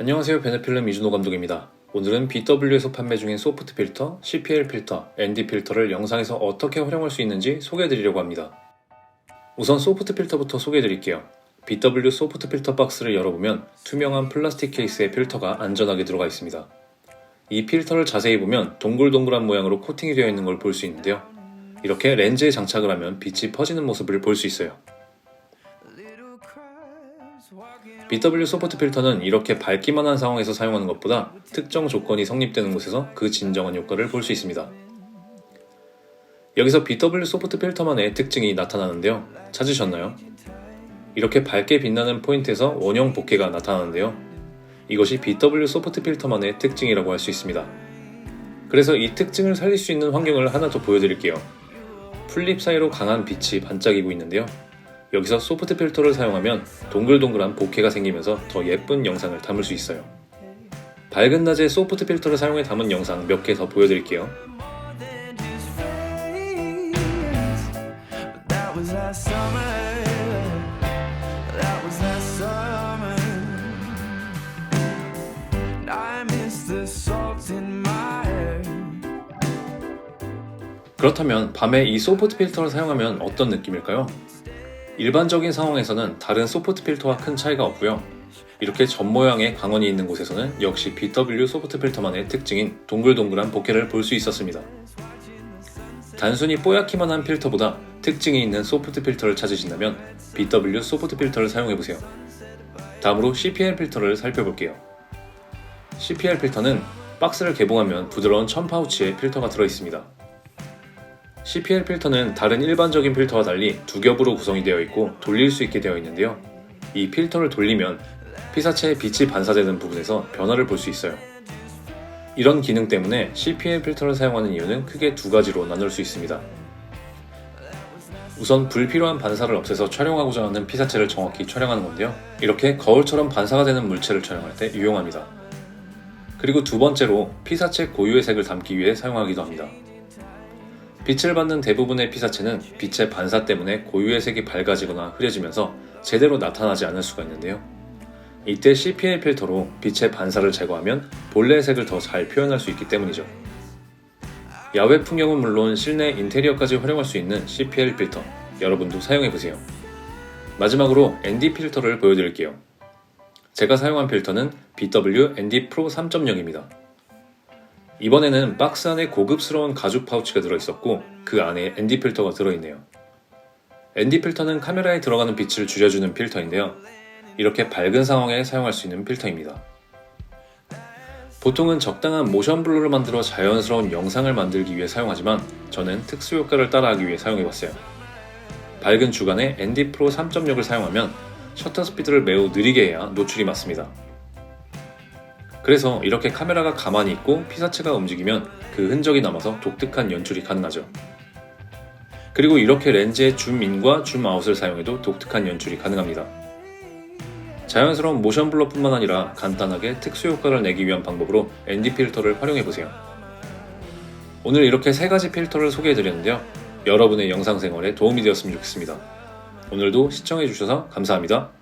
안녕하세요. 베네필름 이준호 감독입니다. 오늘은 BW에서 판매 중인 소프트 필터, CPL 필터, ND 필터를 영상에서 어떻게 활용할 수 있는지 소개해드리려고 합니다. 우선 소프트 필터부터 소개해드릴게요. BW 소프트 필터 박스를 열어보면 투명한 플라스틱 케이스에 필터가 안전하게 들어가 있습니다. 이 필터를 자세히 보면 동글동글한 모양으로 코팅이 되어 있는 걸 볼 수 있는데요. 이렇게 렌즈에 장착을 하면 빛이 퍼지는 모습을 볼 수 있어요. BW 소프트 필터는 이렇게 밝기만 한 상황에서 사용하는 것보다 특정 조건이 성립되는 곳에서 그 진정한 효과를 볼 수 있습니다. 여기서 BW 소프트 필터만의 특징이 나타나는데요. 찾으셨나요? 이렇게 밝게 빛나는 포인트에서 원형 복회가 나타나는데요. 이것이 BW 소프트 필터만의 특징이라고 할 수 있습니다. 그래서 이 특징을 살릴 수 있는 환경을 하나 더 보여드릴게요. 풀립 사이로 강한 빛이 반짝이고 있는데요. 여기서 소프트 필터를 사용하면 동글동글한 복회가 생기면서 더 예쁜 영상을 담을 수 있어요. 밝은 낮에 소프트 필터를 사용해 담은 영상 몇 개 더 보여드릴게요. 그렇다면 밤에 이 소프트 필터를 사용하면 어떤 느낌일까요? 일반적인 상황에서는 다른 소프트 필터와 큰 차이가 없고요. 이렇게 점 모양의 광원이 있는 곳에서는 역시 BW 소프트 필터만의 특징인 동글동글한 복회를 볼 수 있었습니다. 단순히 뽀얗기만 한 필터보다 특징이 있는 소프트 필터를 찾으신다면 BW 소프트 필터를 사용해보세요. 다음으로 CPL 필터를 살펴볼게요. CPL 필터는 박스를 개봉하면 부드러운 천 파우치에 필터가 들어있습니다. CPL 필터는 다른 일반적인 필터와 달리 두 겹으로 구성이 되어 있고 돌릴 수 있게 되어 있는데요. 이 필터를 돌리면 피사체에 빛이 반사되는 부분에서 변화를 볼 수 있어요. 이런 기능 때문에 CPL 필터를 사용하는 이유는 크게 두 가지로 나눌 수 있습니다. 우선 불필요한 반사를 없애서 촬영하고자 하는 피사체를 정확히 촬영하는 건데요. 이렇게 거울처럼 반사가 되는 물체를 촬영할 때 유용합니다. 그리고 두 번째로 피사체 고유의 색을 담기 위해 사용하기도 합니다. 빛을 받는 대부분의 피사체는 빛의 반사 때문에 고유의 색이 밝아지거나 흐려지면서 제대로 나타나지 않을 수가 있는데요. 이때 CPL 필터로 빛의 반사를 제거하면 본래의 색을 더 잘 표현할 수 있기 때문이죠. 야외 풍경은 물론 실내 인테리어까지 활용할 수 있는 CPL 필터, 여러분도 사용해 보세요. 마지막으로 ND 필터를 보여드릴게요. 제가 사용한 필터는 BW ND Pro 3.0입니다. 이번에는 박스 안에 고급스러운 가죽 파우치가 들어있었고 그 안에 ND 필터가 들어있네요. ND 필터는 카메라에 들어가는 빛을 줄여주는 필터인데요. 이렇게 밝은 상황에 사용할 수 있는 필터입니다. 보통은 적당한 모션 블러를 만들어 자연스러운 영상을 만들기 위해 사용하지만 저는 특수 효과를 따라하기 위해 사용해봤어요. 밝은 주간에 ND 프로 3.6을 사용하면 셔터 스피드를 매우 느리게 해야 노출이 맞습니다. 그래서 이렇게 카메라가 가만히 있고 피사체가 움직이면 그 흔적이 남아서 독특한 연출이 가능하죠. 그리고 이렇게 렌즈의 줌인과 줌아웃을 사용해도 독특한 연출이 가능합니다. 자연스러운 모션 블러뿐만 아니라 간단하게 특수 효과를 내기 위한 방법으로 ND 필터를 활용해 보세요. 오늘 이렇게 세 가지 필터를 소개해 드렸는데요. 여러분의 영상 생활에 도움이 되었으면 좋겠습니다. 오늘도 시청해 주셔서 감사합니다.